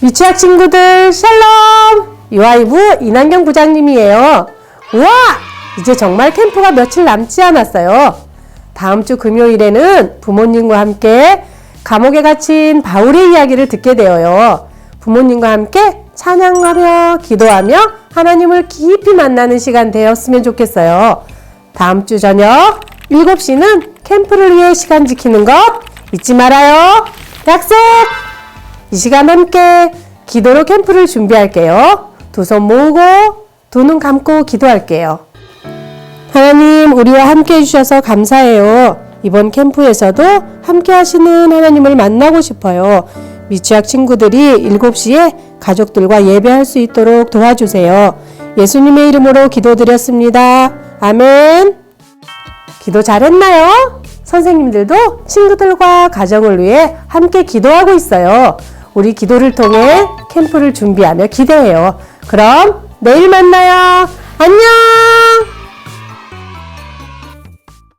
미취학 친구들 샬롬! 유아이부 이난경 부장님이에요. 우와! 이제 정말 캠프가 며칠 남지 않았어요. 다음 주 금요일에는 부모님과 함께 감옥에 갇힌 바울의 이야기를 듣게 되어요. 부모님과 함께 찬양하며 기도하며 하나님을 깊이 만나는 시간 되었으면 좋겠어요. 다음 주 저녁 7시는 캠프를 위해 시간 지키는 것 잊지 말아요. 약속! 이 시간 함께 기도로 캠프를 준비할게요. 두 손 모으고 두 눈 감고 기도할게요. 하나님, 우리와 함께 해주셔서 감사해요. 이번 캠프에서도 함께 하시는 하나님을 만나고 싶어요. 미취학 친구들이 7시에 가족들과 예배할 수 있도록 도와주세요. 예수님의 이름으로 기도드렸습니다. 아멘. 기도 잘했나요? 선생님들도 친구들과 가정을 위해 함께 기도하고 있어요. 우리 기도를 통해 캠프를 준비하며 기대해요. 그럼 내일 만나요. 안녕!